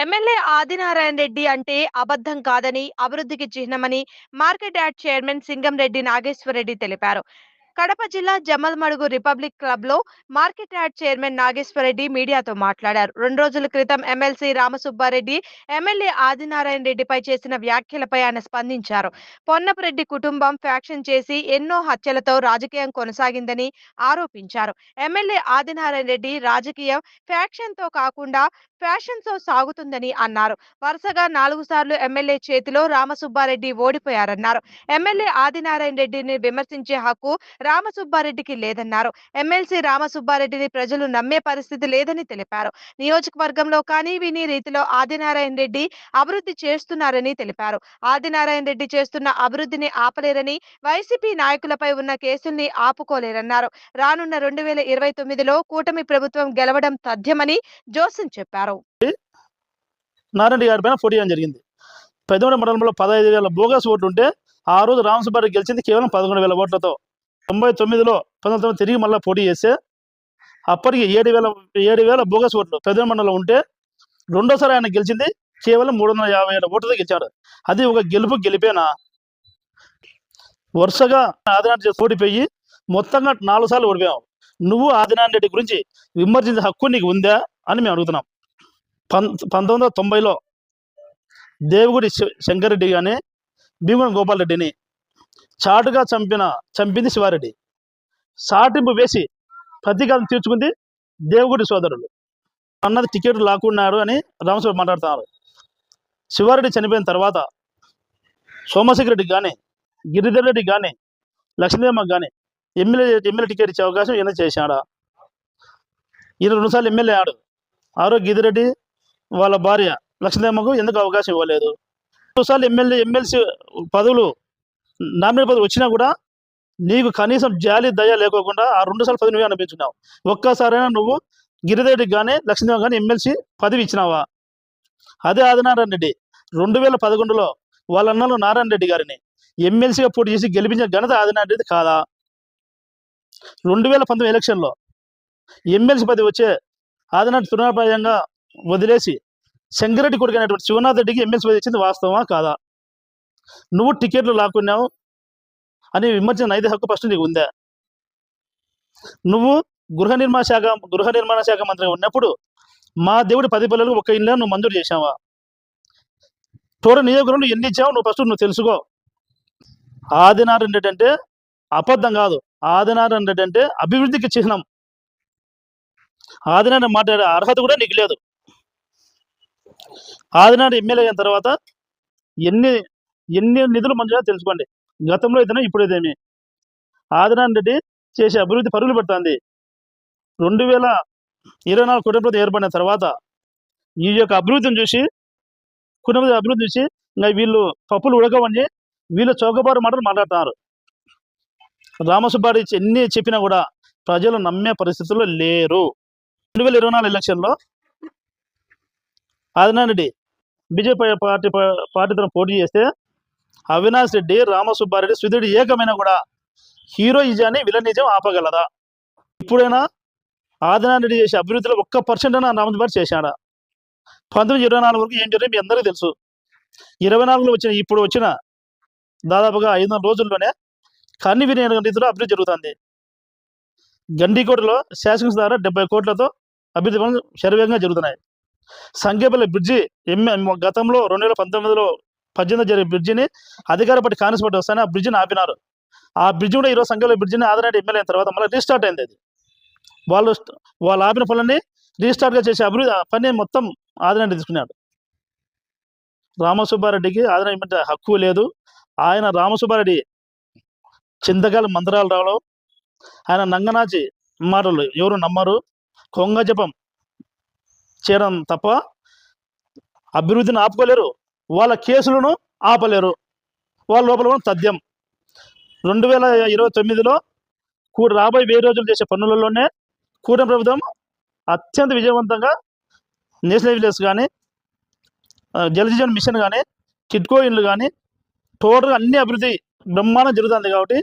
MLA Adinarayana Reddy అంటే అబద్ధం కాదని అభివృద్ధికి చిహ్నమని market yard chairman Singamreddy Nageswarareddy తెలిపారు. కడప జిల్లా జమల్మడుగు రిపబ్లిక్ క్లబ్లో మార్కెట్ యార్డ్ చైర్మన్ నాగేశ్వరరెడ్డి మీడియాతో మాట్లాడారు. రెండు రోజుల క్రితం ఎమ్మెల్సీ రామసుబ్బారెడ్డి ఎమ్మెల్యే ఆదినారాయణ రెడ్డిపై చేసిన వ్యాఖ్యలపై ఆయన స్పందించారు. పొన్నపరెడ్డి కుటుంబం ఫ్యాక్షన్ చేసి ఎన్నో హత్యలతో రాజకీయం కొనసాగిందని ఆరోపించారు. ఎమ్మెల్యే ఆదినారాయణ రెడ్డి రాజకీయం ఫ్యాక్షన్తో కాకుండా ఫ్యాషన్ షో సాగుతుందని అన్నారు. వరుసగా నాలుగు సార్లు ఎమ్మెల్యే చేతిలో రామసుబ్బారెడ్డి ఓడిపోయారన్నారు. ఎమ్మెల్యే ఆదినారాయణ రెడ్డిని విమర్శించే హక్కు రామసుబ్బారెడ్డికి లేదన్నారు. ఎమ్మెల్సీ రామసుబ్బారెడ్డిని ప్రజలు నమ్మే పరిస్థితి లేదని తెలిపారు. నియోజకవర్గంలో కానీ విని రీతిలో ఆదినారాయణ రెడ్డి అభివృద్ధి చేస్తున్నారని తెలిపారు. ఆదినారాయణ రెడ్డి చేస్తున్న అభివృద్ధిని ఆపలేరని వైసీపీ నాయకులపై ఉన్న కేసుల్ని ఆపుకోలేరన్నారు. రానున్న రెండు వేల ఇరవై తొమ్మిదిలో కూటమి ప్రభుత్వం గెలవడం తథ్యమని జోసన్ చెప్పారు. నారాయణ గారి పైన పోటీ చేయడం జరిగింది. పెద్దమూడి మండలంలో పదహైదు వేల బోగస్ ఓట్లు ఉంటే ఆ రోజు రామసుబ్బారెడ్డి గెలిచింది కేవలం పదకొండు వేల ఓట్లతో. తొంభై తొమ్మిదిలో పంతొమ్మిది తొమ్మిది తిరిగి మళ్ళీ పోటీ చేస్తే అప్పటికి ఏడు వేల ఏడు వేల బోగస్ ఓట్లు పెద్ద మండలంలో ఉంటే రెండోసారి ఆయన గెలిచింది కేవలం మూడు వందల యాభై ఏడు ఓట్లతో గెలిచాడు. అది ఒక గెలుపు గెలిపేనా? వరుసగా ఆదినారాయణ ఓడిపోయి మొత్తంగా నాలుగు సార్లు ఓడిపోయాం. నువ్వు ఆదినారాయణ రెడ్డి గురించి విమర్శించే హక్కు నీకు ఉందా అని మేము అడుగుతున్నాం. పం పంతొమ్మిది వందల తొంభైలో దేవుగుడి శంకరెడ్డి కానీ భీమన్ గోపాల్ రెడ్డిని చాటుగా చంపిన చంపింది శివారెడ్డి. సాటింపు వేసి ప్రతీకారం తీర్చుకుంది దేవుగుడి సోదరులు. అన్నది టికెట్ లాక్కున్నాడు అని రామస్వామి మాట్లాడుతున్నారు. శివారెడ్డి చనిపోయిన తర్వాత సోమశేఖర్ రెడ్డి కానీ గిరిధర్ రెడ్డి కానీ లక్ష్మీదేవమ్మకి కానీ ఎమ్మెల్యే ఎమ్మెల్యే టికెట్ ఇచ్చే అవకాశం ఈయన చేశాడా? ఈయన రెండుసార్లు ఎమ్మెల్యే ఆడు ఆరో గిరిరెడ్డి వాళ్ళ భార్య లక్ష్మీదేవమ్మకు ఎందుకు అవకాశం ఇవ్వలేదు? రెండుసార్లు ఎమ్మెల్యే ఎమ్మెల్సీ పదవులు నామినేట్ పదవులు వచ్చినా కూడా నీకు కనీసం జాలి దయ లేకోకుండా ఆ రెండు సార్లు పదవి నువ్వే అనిపించున్నావు ఒక్కసారైనా నువ్వు గిరిరెడ్డికి కానీ లక్ష్మీదేవి కానీ ఎమ్మెల్సీ పదవి ఇచ్చినావా? అదే ఆదినారాయణ రెడ్డి. రెండు వేల పదకొండులో వాళ్ళ అన్నలు నారాయణ రెడ్డి గారిని ఎమ్మెల్సీగా పోటీ చేసి గెలిపించిన ఘనత ఆదినారాయణ రెడ్డి కాదా? రెండు వేల పంతొమ్మిది ఎలక్షన్లో ఎమ్మెల్సీ పదవి వచ్చే ఆదినారాయణ తృణప్రాయంగా వదిలేసి శంకరెడ్డి కొడుకు అయినటువంటి శివనాథ్ రెడ్డికి ఎమ్మెల్సీ పదవి ఇచ్చింది వాస్తవమా? కాదా? నువ్వు టికెట్లు లాక్కున్నావు అని విమర్శన నైతిక హక్కు ఫస్ట్ నీకు ఉందా? నువ్వు గృహ నిర్మాణ శాఖ గృహ నిర్మాణ శాఖ మంత్రిగా ఉన్నప్పుడు మా దేవుడి పది పిల్లలకు ఒక ఇల్లు నువ్వు మంజూరు చేశావా? తోడ నియోజకవర్గంలో ఎన్ని ఇచ్చావు నువ్వు ఫస్ట్ నువ్వు తెలుసుకో. ఆదినారాయణ రెడ్డి అంటే అబద్ధం కాదు. ఆదినారాయణ రెడ్డి అంటే అభివృద్ధికి చిహ్నం. ఆదినారాయణ మాట్లాడే అర్హత కూడా నీకు లేదు. ఆదినాడు ఎమ్మెల్యే అయిన తర్వాత ఎన్ని ఎన్ని నిధులు మంచిగా తెలుసుకోండి. గతంలో అయితేనే ఇప్పుడు ఇదేమి ఆదినారాయణ రెడ్డి చేసే అభివృద్ధి పరుగులు పెడుతుంది. రెండు వేల ఇరవై నాలుగు కుటుంబం ఏర్పడిన తర్వాత ఈ యొక్క అభివృద్ధిని చూసి కుటుంబ అభివృద్ధి చూసి ఇంకా వీళ్ళు పప్పులు ఉడకవని వీళ్ళు చౌకబారు మాటలు మాట్లాడుతున్నారు. రామసుబ్బారెడ్డి ఎన్ని చెప్పినా కూడా ప్రజలు నమ్మే పరిస్థితుల్లో లేరు. రెండు వేల ఇరవై నాలుగు ఎలక్షన్లో Adinarayana Reddy BJP party party తరఫున పోటీ చేస్తే అవినాష్ రెడ్డి రామసుబ్బారెడ్డి సుధీరుడు ఏకమైన కూడా హీరోయిజాన్ని విలనిజం ఆపగలదా? ఇప్పుడైనా ఆదినారాయణ రెడ్డి చేసే అభివృద్ధిలో ఒక్క పర్సెంట్ అయినా రామసుబ్బారెడ్డి చేశాడా? పంతొమ్మిది ఇరవై నాలుగు వరకు ఏం జరిగింది మీ అందరికీ తెలుసు. ఇరవై నాలుగులో వచ్చిన ఇప్పుడు వచ్చిన దాదాపుగా ఐదు వందల రోజుల్లోనే కన్ని వినియోగ రీతిలో అభివృద్ధి జరుగుతుంది. గండికోటలో శాసనసభ ద్వారా డెబ్బై కోట్లతో అభివృద్ధి పనులు శరవేగంగా జరుగుతున్నాయి. సంగేపల్లి బ్రిడ్జి ఎంఏ గతంలో రెండు వేల పంతొమ్మిదిలో పద్దెనిమిది జరిగే బ్రిడ్జిని అధికార పార్టీ కాంగ్రెస్ పార్టీ వస్తాయని ఆ బ్రిడ్జిని ఆపినారు. ఆ బ్రిడ్జి కూడా ఈరోజు సంఖ్యలో బ్రిడ్జిని ఆదరణ ఎమ్మెల్యే అయిన తర్వాత మళ్ళీ రీస్టార్ట్ అయింది అది. వాళ్ళు వాళ్ళు ఆపిన పనులని రీస్టార్ట్గా చేసే అభివృద్ధి పని మొత్తం ఆదరణ తీసుకున్నాడు. రామసుబ్బారెడ్డికి ఆదరణ ఇమ్మంటే హక్కు లేదు. ఆయన రామసుబ్బారెడ్డి చింతగాలి మంత్రాలు రావడం ఆయన నంగనాచి మాటలు ఎవరు నమ్మరు. కొంగ జపం చేయడం తప్ప అభివృద్ధిని ఆపుకోలేరు. వాళ్ళ కేసులను ఆపలేరు. వాళ్ళ లోపల కూడా తథ్యం. రెండు వేల ఇరవై తొమ్మిదిలో కూడి రాబోయే వెయ్యి రోజులు చేసే పనులలోనే కూటమి ప్రభుత్వం అత్యంత విజయవంతంగా నేషనల్ విలేజ్ కానీ జలజీవన్ మిషన్ కానీ కిట్కో ఇండ్లు కానీ టోటల్గా అన్ని అభివృద్ధి బ్రహ్మాండం జరుగుతుంది కాబట్టి